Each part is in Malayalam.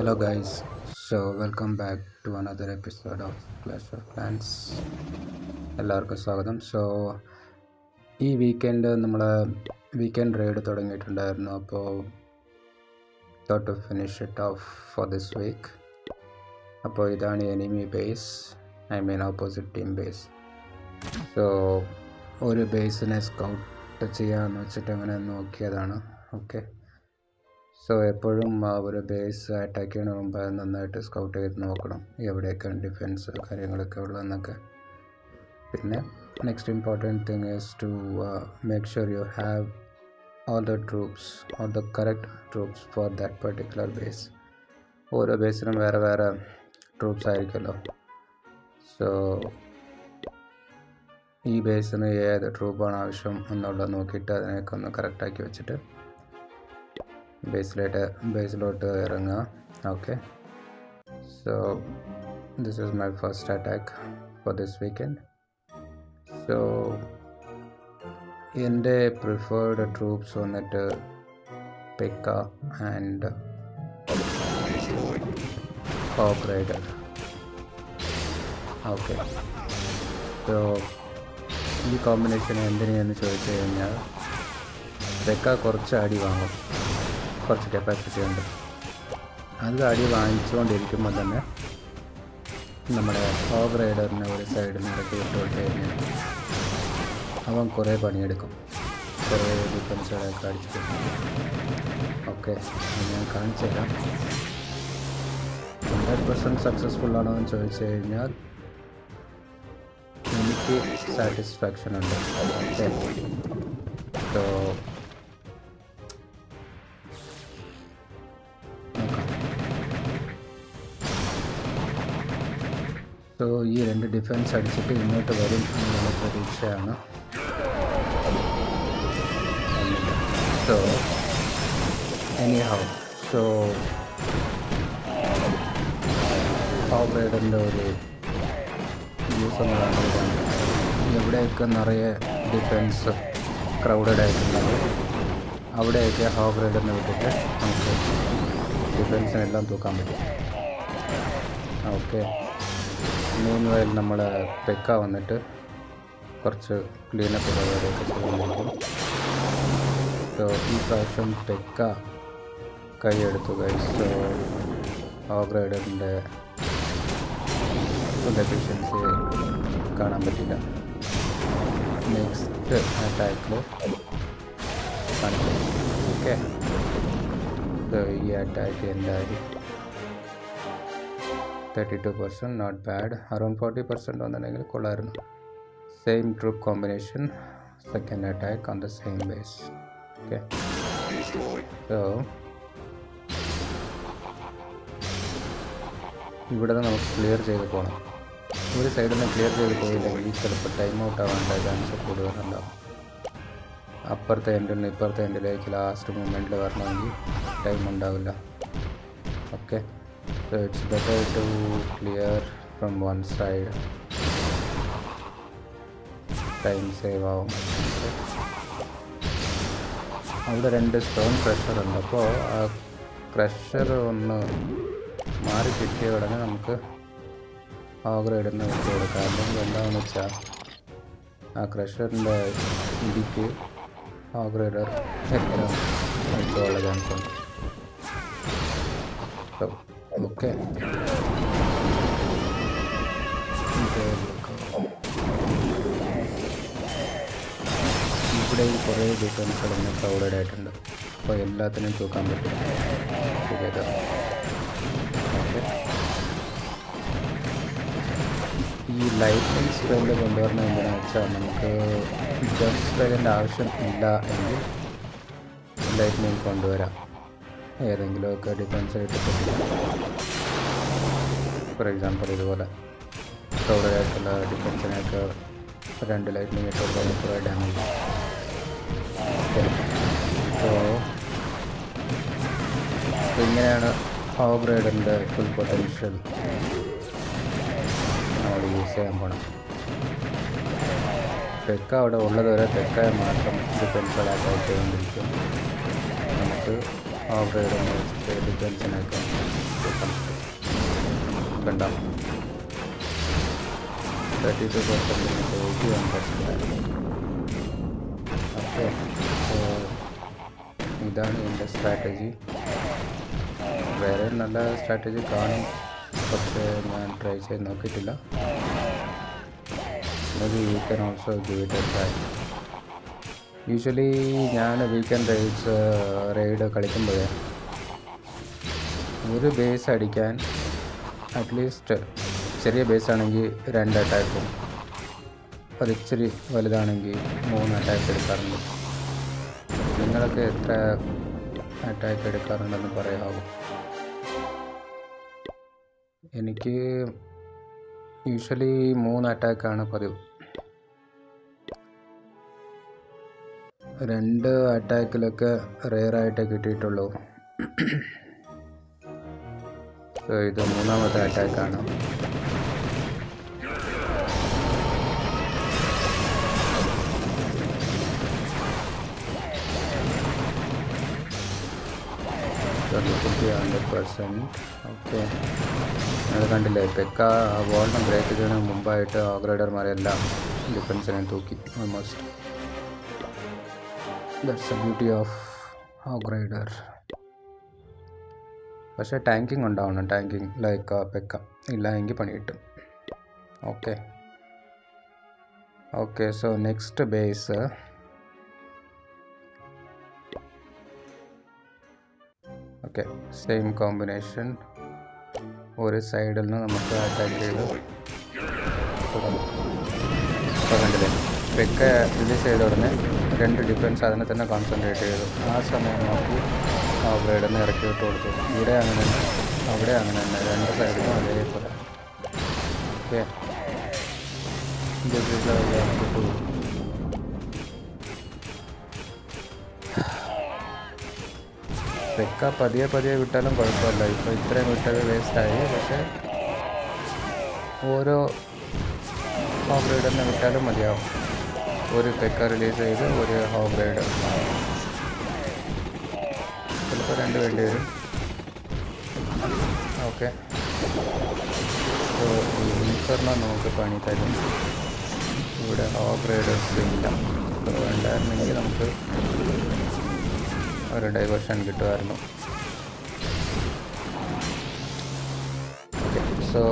Hello guys, so welcome back to another episode of Clash of clans എല്ലാവർക്കും സ്വാഗതം. സോ ഈ വീക്കെൻഡ് നമ്മൾ വീക്കെൻഡ് റൈഡ് തുടങ്ങിയിട്ടുണ്ടായിരുന്നു. അപ്പോൾ thought to finish it off for this week അപ്പോൾ ഇതാണ് enemy base I mean opposite team base so ഒരു ബേസിനെ സ്കൗട്ട് ചെയ്യാമെന്ന് വെച്ചിട്ട് അങ്ങനെ നോക്കിയതാണ്. ഓക്കെ സോ എപ്പോഴും ആ ഒരു ബേസ് അറ്റാക്ക് ചെയ്യണ മുമ്പ് നന്നായിട്ട് സ്കൗട്ട് ചെയ്ത് നോക്കണം. എവിടെയൊക്കെയാണ് ഡിഫെൻസ് കാര്യങ്ങളൊക്കെ ഉള്ളതെന്നൊക്കെ. പിന്നെ next important thing is to make sure you have all the troops all the correct troops for that particular base ഓരോ ബേസിനും വേറെ വേറെ ട്രൂപ്സ് ആയിരിക്കുമല്ലോ. സോ ഈ ബേസിന് ഏത് ട്രൂപ്പാണ് ആവശ്യം എന്നുള്ളത് നോക്കിയിട്ട് അതിനെയൊക്കെ ഒന്ന് കറക്റ്റാക്കി വെച്ചിട്ട് ബേസിലോട്ട് ബേസിലോട്ട് ഇറങ്ങുക. Okay so this is my first attack for this weekend so എന്റെ പ്രിഫേർഡ് ട്രൂപ്സ് വന്നിട്ട് PEKKA and rider okay so ഈ കോമ്പിനേഷൻ എന്തിനെന്ന് ചോദിച്ചു കഴിഞ്ഞാൽ പെക്ക കുറച്ച് അടി വാങ്ങും. കുറച്ച് കപ്പാസിറ്റി ഉണ്ട്. അത് അടി വാങ്ങിച്ചുകൊണ്ടിരിക്കുമ്പോൾ തന്നെ നമ്മുടെ ഓവർ റൈഡറിനെ ഒരു സൈഡിൽ ഇറക്കി വിട്ടുകൊണ്ട് കഴിഞ്ഞാൽ അവൻ കുറേ പണിയെടുക്കും. കുറേ ഡിഫൻസുകളൊക്കെ അടിച്ചു ഓക്കെ ഞാൻ കാണിച്ചു തരാം. ഹൺഡ്രഡ് പെർസെന്റ് സക്സസ്ഫുൾ ആണോ എന്ന് ചോദിച്ചു കഴിഞ്ഞാൽ എനിക്ക് സാറ്റിസ്ഫാക്ഷൻ ഉണ്ട്. ഓക്കെ. സോ സോ ഈ രണ്ട് ഡിഫൻസ് അടിച്ചിട്ട് ഇങ്ങോട്ട് വരും എന്നുള്ള പ്രതീക്ഷയാണ്. So any how so how റൈഡറിന്റെ ഒരു യൂസ് എന്നുള്ളതാണ് എവിടെയൊക്കെ നിറയെ ഡിഫൻസ് ക്രൗഡഡ് ആയിട്ടുള്ളത് അവിടെയൊക്കെ ഹോബ് റൈഡറിനെ വിട്ടിട്ട് നമുക്ക് ഡിഫൻസിനെല്ലാം തൂക്കാൻ പറ്റും. ഓക്കെ മീൻ വയൽ നമ്മൾ പെക്ക വന്നിട്ട് കുറച്ച് ക്ലീനപ്പ് പരിപാടിയൊക്കെ ചെയ്യുന്നുണ്ട്. സോ ഈ പ്രാവശ്യം പെക്ക കൈയെടുത്തു കഴിച്ച് സോ റൈഡറിന്റെ ഡെഫിഷ്യൻസി കാണാൻ പറ്റില്ല. നെക്സ്റ്റ് അറ്റാക്കിൽ ഓക്കെ ഈ അറ്റാക്ക് എന്തായാലും thirty two percent not bad around forty percent വന്നിട്ടുണ്ടെങ്കിൽ കൊള്ളായിരുന്നു. Same troop combination second attack on the same base okay so ഇവിടെ നിന്ന് നമുക്ക് ക്ലിയർ ചെയ്ത് പോകണം ഒരു സൈഡിൽ നിന്ന് ക്ലിയർ ചെയ്ത് പോയില്ലെങ്കിൽ ചിലപ്പോൾ ടൈം ഔട്ട് ആവേണ്ട ചാൻസ് കൂടുതലുണ്ടാവും. അപ്പുറത്തെ എൻഡിൽ നിന്ന് ഇപ്പുറത്തെ എൻഡിലേക്ക് ലാസ്റ്റ് മൂമെന്റിൽ വരണമെങ്കിൽ ടൈം ഉണ്ടാവില്ല. Okay so it's better to clear from one side. Time save ആവും അവിടെ രണ്ട് സ്റ്റോൺ ക്രഷർ ഉണ്ട്. അപ്പോൾ ആ ക്രഷർ ഒന്ന് മാറി കിട്ടിയ ഉടനെ നമുക്ക് ഓഗ്രേഡിന് വിട്ട് കൊടുക്കാം. അല്ലെങ്കിൽ എന്താണെന്ന് വെച്ചാൽ ആ ക്രഷറിന്റെ ഇടിക്ക് ഓഗ്രേഡർ എത്ര ചാൻസ് ഉണ്ട് ഓക്കെ ഇവിടെ കുറേ ദിവസം കിടന്ന് ക്രൗഡഡ് ആയിട്ടുണ്ട്. അപ്പോൾ എല്ലാത്തിനും തൂക്കാൻ പറ്റും. ടുഗദർ ഈ ലൈസൻസ് സ്പ്രെയിൽ കൊണ്ടുവരണം എന്താണെന്ന് വെച്ചാൽ നമുക്ക് ജസ്റ്റ് സ്പ്രെയിലിന്റെ ആവശ്യം ഇല്ല എങ്കിൽ ലൈറ്റിനിങ് കൊണ്ടുവരാം. ഏതെങ്കിലുമൊക്കെ ഡിഫൻസ് ആയിട്ട് ഫോർ എക്സാമ്പിൾ ഇതുപോലെ ക്രൗഡായിട്ടുള്ള ഡിഫൻസിനെയൊക്കെ രണ്ട് ലൈറ്റിന് കിട്ടുമ്പോൾ കുറേ ഡാമേജ് സോ ഇങ്ങനെയാണ് ഹോ ഗ്രേഡിന്റെ ഫുൾ പൊട്ടൻഷ്യൽ നമ്മൾ യൂസ് ചെയ്യാൻ പോകണം തെക്ക അവിടെ ഉള്ളത് വരെ തെക്കായ മാത്രം ഡിഫൻസുകളായിട്ട് കൊണ്ടിരിക്കും നമുക്ക് റൈഡറിനെ ഡിഫൻസിനൊക്കെ കണ്ട. Thirty two percent eighty one percent okay. ഇതാണ് എന്റെ സ്ട്രാറ്റജി വേറെ നല്ല സ്ട്രാറ്റജി കാണും. പക്ഷേ ഞാൻ ട്രൈ ചെയ്ത് നോക്കിയിട്ടില്ല. Maybe you can also give it a try usually ഞാൻ വീക്കെൻഡ് റൈഡ്സ് റൈഡ് കളിക്കുമ്പോഴേ ഒരു ബേസ് അടിക്കാൻ അറ്റ്ലീസ്റ്റ് ചെറിയ ബേസ് ആണെങ്കിൽ രണ്ട് അറ്റാക്കും അത് ഇച്ചിരി വലുതാണെങ്കിൽ മൂന്ന് അറ്റാക്ക് എടുക്കാറുണ്ട്. നിങ്ങളൊക്കെ എത്ര അറ്റാക്ക് എടുക്കാറുണ്ടെന്ന് പറയാമോ എനിക്ക് യൂഷ്വലി മൂന്ന് അറ്റാക്കാണ് പതിവ്. രണ്ട് അറ്റാക്കിലൊക്കെ റെയറായിട്ടേ കിട്ടിയിട്ടുള്ളൂ. ഇത് മൂന്നാമത്തെ അറ്റാക്കാണ് ഹൺഡ്രഡ് പെർസെന്റ് ഓക്കെ നിങ്ങൾ കണ്ടില്ലേ? പെക്ക ആ ബ്രേക്ക് ചെയ്യുന്നതിന് മുമ്പായിട്ട് ഓഗ്രൈഡർമാരെല്ലാം ഡിഫൻസിനെ തൂക്കി. Almost that's a beauty of rider പക്ഷേ ടാങ്കിങ് ഉണ്ടാവണം. ടാങ്കിങ് ലൈക്ക് പെക്ക ഇല്ല എങ്കിൽ പണി കിട്ടും. Okay okay so next base okay same combination ഒരു സൈഡിൽ നിന്ന് നമുക്ക് അറ്റാക്ക് ചെയ്ത് പെക്ക റിലീസ് ചെയ്ത ഉടനെ രണ്ട് ഡിഫൻസ് അതിനെ തന്നെ കോൺസെൻട്രേറ്റ് ചെയ്തു. ആ സമയം നോക്കി ബ്ലേഡിൽ നിന്ന് ഇറക്കി വിട്ട് കൊടുത്തു. ഇവിടെ അങ്ങനെ തന്നെ അവിടെ അങ്ങനെ തന്നെ. രണ്ട് സൈഡിലും അതേപോലെ ഓക്കെ. പെക്ക പതിയെ പതിയെ വിട്ടാലും കുഴപ്പമില്ല. ഇപ്പോൾ ഇത്രയും വിട്ടത് വേസ്റ്റായി പക്ഷേ ഓരോ ഹോബ്രൈഡ് വിട്ടാലും മതിയാവും. ഒരു പെക്ക റിലീസ് ചെയ്ത് ഒരു ഹോബ്രൈഡ് ചിലപ്പോൾ രണ്ട് വേണ്ടി വരും. ഓക്കെ ഇൻഫറിനോ നമുക്ക് പണി തരും. ഇവിടെ ഹോബ്രൈഡേഴ്സ് ഇല്ല. അപ്പോൾ ഉണ്ടായിരുന്നെങ്കിൽ നമുക്ക് ഒരു ഡൈവേർഷൻ കിട്ടുമായിരുന്നു. സോ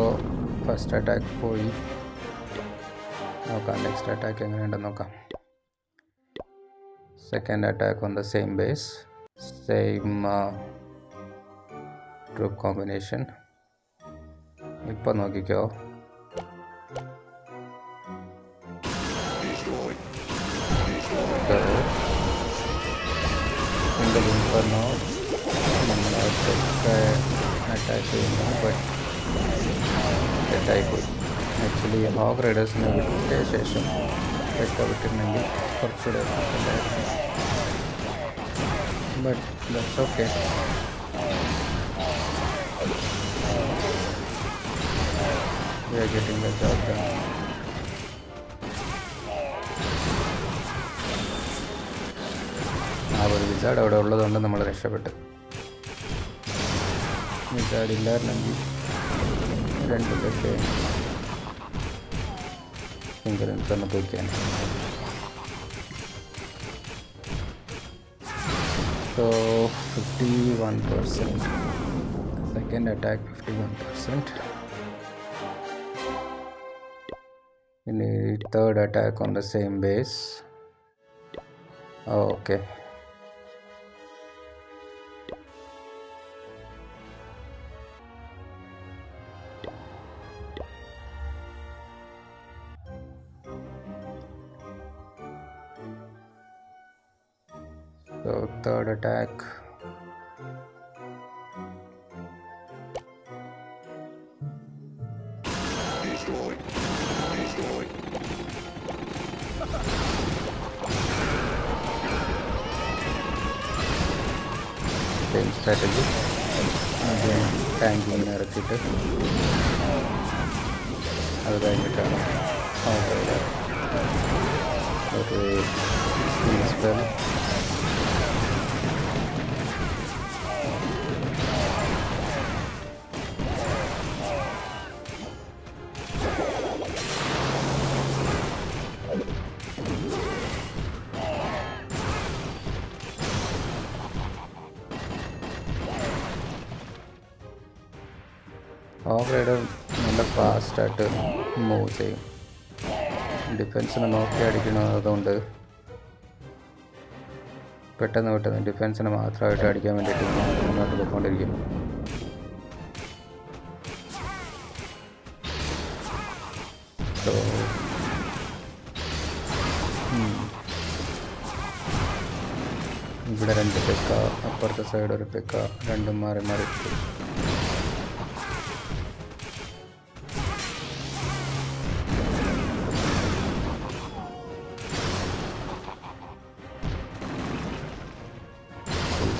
ഫസ്റ്റ് അറ്റാക്ക് പോയി. നോക്കാം നെക്സ്റ്റ് അറ്റാക്ക് എങ്ങനെയുണ്ടെന്ന് നോക്കാം. Second attack on the same base same troop combination ഇപ്പം നോക്കിക്കോ. സിംഗിൾ ഇൻഫർനോ നമ്മളൊക്കെ അറ്റാക്ക് ചെയ്യുന്നു ബട്ട് തെറ്റായിപ്പോയി ആക്ച്വലി ഹോഗ് റൈഡേഴ്സിനെ വിട്ട ശേഷം പെക്ക വിട്ടിരുന്നെങ്കിൽ കുറച്ചുകൂടെ but that's okay We are getting the job done. ആ ഒരു വിസാഡ് അവിടെ ഉള്ളതുകൊണ്ട് നമ്മൾ രക്ഷപ്പെട്ടു. വിസാഡ് ഇല്ലായിരുന്നെങ്കിൽ രണ്ട് finger. So 51%. Second attack 51%. Need third attack on the same base. Oh, okay. So third attack. Same strategy. Again, ടാങ്കിങ്ങിനെ ഇറക്കിയിട്ട് അത് കഴിഞ്ഞിട്ടാണ് അവരുടെ ഒരു സ്പെൽ ഓഫ് റൈഡ് നല്ല ഫാസ്റ്റായിട്ട് മൂവ് ചെയ്യും. ഡിഫെൻസിനെ നോക്കി അടിക്കുന്നതുകൊണ്ട് പെട്ടെന്ന് പെട്ടെന്ന് ഡിഫെൻസിനെ മാത്രമായിട്ട് അടിക്കാൻ വേണ്ടിയിട്ട് മുന്നോട്ട് പോയിക്കൊണ്ടിരിക്കും. സോ ഇവിടെ രണ്ട് പെക്ക അപ്പുറത്തെ സൈഡ് ഒരു പെക്ക രണ്ടും മാറി മാറി.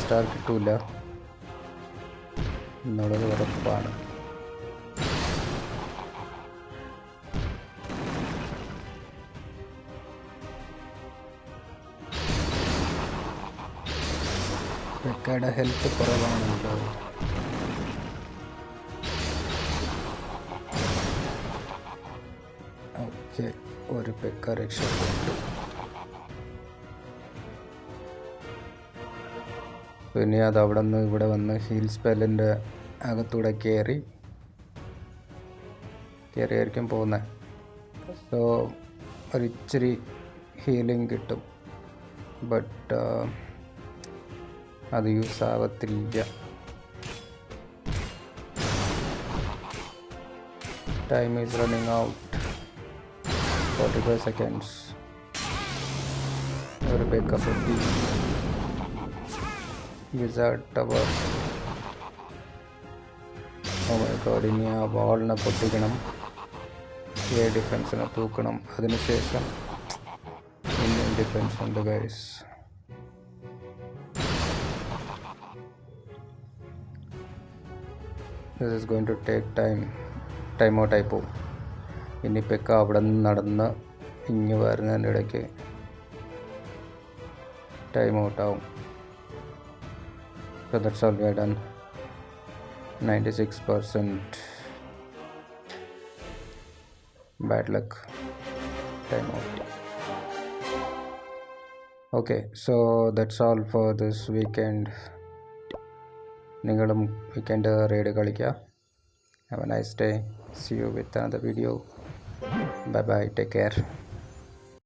സ്റ്റാർ കിട്ടൂല. എന്നുള്ളത് ഉറപ്പാണ്. പെക്കയുടെ ഹെൽത്ത് കുറവാണല്ലോ. ഓക്കെ ഒരു പെക്ക രക്ഷപ്പെട്ടു പിന്നെ അത് അവിടെ നിന്ന് ഇവിടെ വന്ന് ഹീൽ സ്പെല്ലിന്റെ അകത്തൂടെ കയറി കയറിയായിരിക്കും പോകുന്നത് സോ ഒരിച്ചിരി ഹീലിംഗ് കിട്ടും. ബട്ട് അത് യൂസ് ആവത്തില്ല. Time is running out forty five seconds ഒരു ബേക്കപ്പ് എത്തി. വിസാർഡ് ടവർ ഗോഡ് ഇനി ആ വാളിനെ പൊട്ടിക്കണം. എ ഡിഫൻസിനെ തൂക്കണം. അതിനുശേഷം ഇന്ത്യൻ ഡിഫൻസ് ഉണ്ട് guys this is going to take time time ഔട്ടായി പോകും ഇനി പെക്ക അവിടെ നിന്ന് നടന്ന് ഇങ്ങ് വരുന്നതിന്റെ ഇടയ്ക്ക് ടൈം ഔട്ടാവും So that's all we are done. 96% bad luck. Time out. Okay, so that's all for this weekend. നിങ്ങളും വീക്കെൻഡ് റൈഡ് കളിക്കുക have a nice day see you with another video bye bye take care